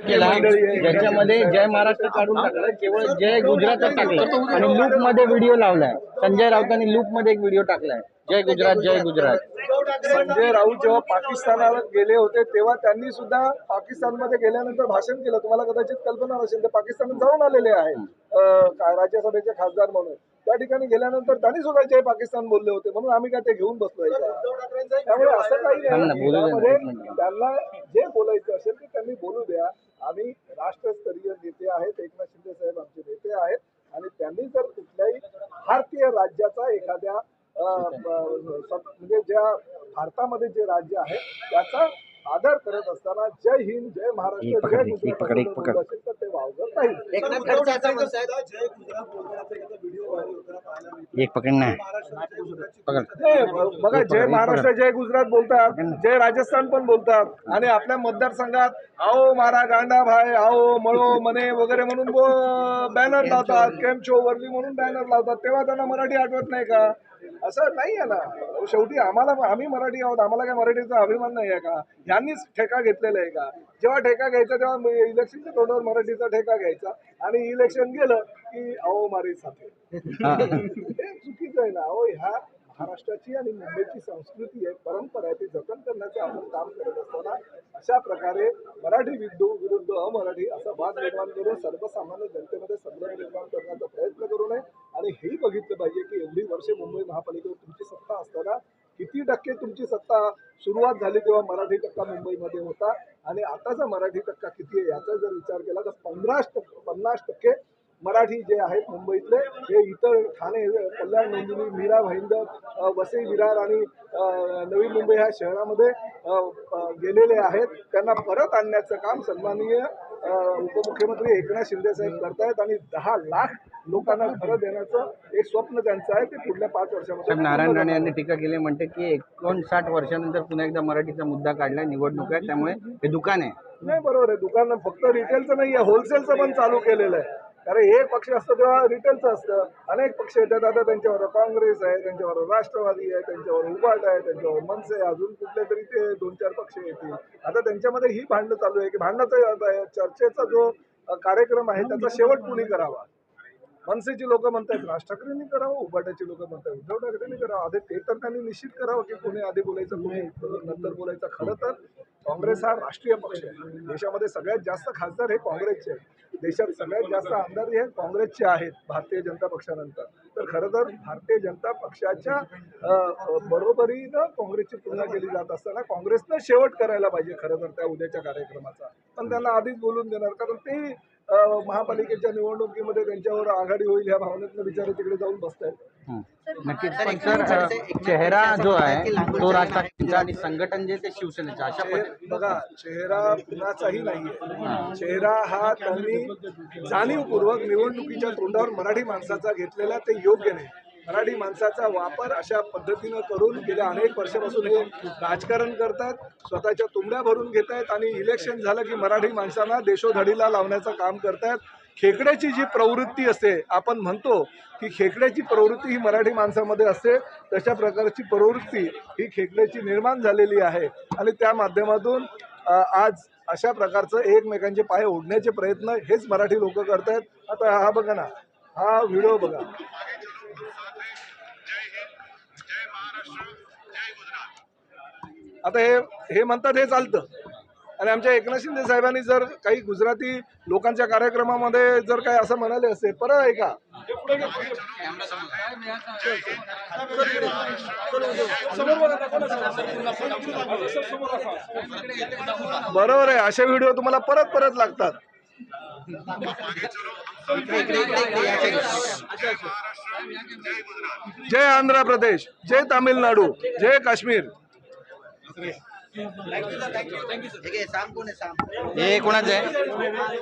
केला. ज्याच्यामध्ये जय महाराष्ट्र काढून टाकलं केवळ जय गुजरातच टाकलं. आणि लूपमध्ये व्हिडिओ लावलाय. संजय राऊतांनी लूपमध्ये एक व्हिडिओ टाकलाय. जय गुजरात जय गुजरात. संजय राऊत जेव्हा पाकिस्तानाला गेले होते तेव्हा त्यांनी सुद्धा पाकिस्तानमध्ये गेल्यानंतर भाषण केलं. तुम्हाला कदाचित कल्पना नसेल ते पाकिस्तानात जाऊन आलेले आहे राज्यसभेचे खासदार म्हणून. त्या ठिकाणी गेल्यानंतर त्यांनी सुद्धा जय पाकिस्तान बोलले होते. म्हणून आम्ही काय ते घेऊन बसलोय का त्यामुळे असं काही नाही. त्यांना जे बोलायचं असेल ते त्यांनी बोलू द्या. आम्ही राष्ट्रस्तरीय नेते आहेत एकनाथ शिंदे साहेब आमचे नेते आहेत आणि त्यांनी जर कुठल्याही भारतीय राज्याचा एखाद्या म्हणजे ज्या भारतामध्ये जे राज्य आहे त्याचा आदर करत असताना जय हिंद जय महाराष्ट्र जय गुजरात तर ते वावगत नाही. एक पकड ना पकड. नाही, बघा जय महाराष्ट्र जय गुजरात बोलतात जय राजस्थान पण बोलतात. आणि आपल्या मतदारसंघात आओ मारा गांडा भाई आओ मळो मने वगैरे म्हणून बॅनर लावतात. कॅम्प शो वरली म्हणून बॅनर लावतात. तेव्हा त्यांना मराठी आठवत नाही का? असं नाही आहे ना. शेवटी आम्हाला आम्ही मराठी आहोत आम्हाला काय मराठीचा अभिमान नाही आहे का? यांनीच ठेका घेतलेला आहे का? जेव्हा ठेका घ्यायचा तेव्हा इलेक्शनच्या तोंडावर मराठीचा ठेका घ्यायचा आणि इलेक्शन गेलं की अहो मारी साथे. हा. चुकीचं आहे ना. अहो ह्या महाराष्ट्राची आणि मुंबईची संस्कृती आहे परंपरा आहे ती जतन करण्याचं आपण काम करत असताना अशा प्रकारे मराठी विरुद्ध विरुद्ध अमराठी असा वाद निर्माण करून सर्वसामान्य जनतेमध्ये संभ्रम बघितलं पाहिजे की एवढी वर्षे मुंबई महापालिकेवर तुमची सत्ता असताना किती टक्के तुमची सत्ता सुरुवात झाली तेव्हा मराठी टक्का मुंबईमध्ये होता? आणि आताचा मराठी टक्का किती आहे? याचा जर विचार केला तर पंधरा पन्नास टक्के मराठी जे आहेत मुंबईतले हे इतर ठाणे कल्याण नंदिनी मीरा भाईंदर वसई विरार आणि नवी मुंबई ह्या शहरामध्ये गेलेले आहेत. त्यांना परत आणण्याचं काम सन्माननीय उपमुख्यमंत्री एकनाथ शिंदे साहेब करतायत आणि दहा लाख लोकांना घरं देण्याचं एक स्वप्न त्यांचं आहे. ते पुढल्या पाच वर्षामध्ये नारायण राणे यांनी टीका केली म्हणते की एकोणसाठ वर्षानंतर पुन्हा एकदा मराठीचा मुद्दा काढलाय निवडणूक आहे त्यामुळे हे दुकान आहे. नाही बरोबर आहे. दुकान फक्त रिटेलचं नाही आहे होलसेलचं पण चालू केलेलं आहे. कारण एक पक्ष असतं तेव्हा रिटेलचं असतं. अनेक पक्ष येतात. आता त्यांच्यावर काँग्रेस आहे त्यांच्यावर राष्ट्रवादी आहे त्यांच्यावर उभाट आहे त्यांच्यावर मनसे आहे. अजून कुठले तरी ते दोन चार पक्ष येतील. आता त्यांच्यामध्ये ही भांडणं चालू आहे की भांडणाचा चर्चेचा जो कार्यक्रम आहे त्याचा शेवट कुणी करावा? मनसेची लोक म्हणतात राज ठाकरेंनी करावं उभाटाची लोक म्हणतात उद्धव ठाकरेंनी करावं. आधी ते तर त्यांनी निश्चित करावं की कोणी आधी बोलायचं कोणी नंतर बोलायचं. खरं तर काँग्रेस हा राष्ट्रीय पक्ष आहे. देशामध्ये सगळ्यात जास्त खासदार हे काँग्रेसचे आहेत. देशात सगळ्यात जास्त आमदार हे काँग्रेसचे आहेत भारतीय जनता पक्षानंतर. तर खरं तर भारतीय जनता पक्षाच्या बरोबरीनं काँग्रेसची तुलना केली जात असताना काँग्रेसनं शेवट करायला पाहिजे खरं तर त्या उद्याच्या कार्यक्रमाचा. पण त्यांना आधीच बोलून देणार कारण ते महापालिकेच्या निवडणुकीमध्ये त्यांच्यावर आघाडी होईल ह्या भावनेतनं बिचारे तिकडे जाऊन बसत आहेत नक्कीच. पण सर अ, चेहरा जो आहे तो राज ठाकरेंचा आणि संघटन जे ते शिवसेनेचं अशा बघा चेहरा कुणाचाही नाहीये. चेहरा हा त्यांनी जाणीवपूर्वक निवडणुकीच्या तोंडावर मराठी माणसाचा घेतलेला ते योग्य नाही. मराठी माणसाचा वापर अशा पद्धतीनं करून गेल्या अनेक वर्षापासून हे राजकारण करतात स्वतःच्या तुंबड्या भरून घेत आहेत आणि इलेक्शन झालं की मराठी माणसांना देशोधडीला लावण्याचं काम करतायत. खेकड्याची जी प्रवृत्ती असते आपण म्हणतो की खेकड्याची प्रवृत्ती ही मराठी माणसामध्ये असते तशा प्रकारची प्रवृत्ती ही खेकड्याची निर्माण झालेली आहे. आणि त्या माध्यमातून आज अशा प्रकारचं एकमेकांचे पाय ओढण्याचे प्रयत्न हेच मराठी लोक करतायत. आता हा बघा ना हा व्हिडिओ बघा. आता हे हे म्हणतात हे चालतं. आणि आमच्या एकनाथ शिंदे साहेबांनी जर काही गुजराती लोकांच्या कार्यक्रमामध्ये जर काही असं म्हणाले असेल परत ऐका बरोबर आहे असे व्हिडिओ तुम्हाला परत परत लागतात. जय आंध्र प्रदेश जय तामिळनाडू जय काश्मीर. ठीक आहे साम कोण आहे साम? हे कोणाचं आहे?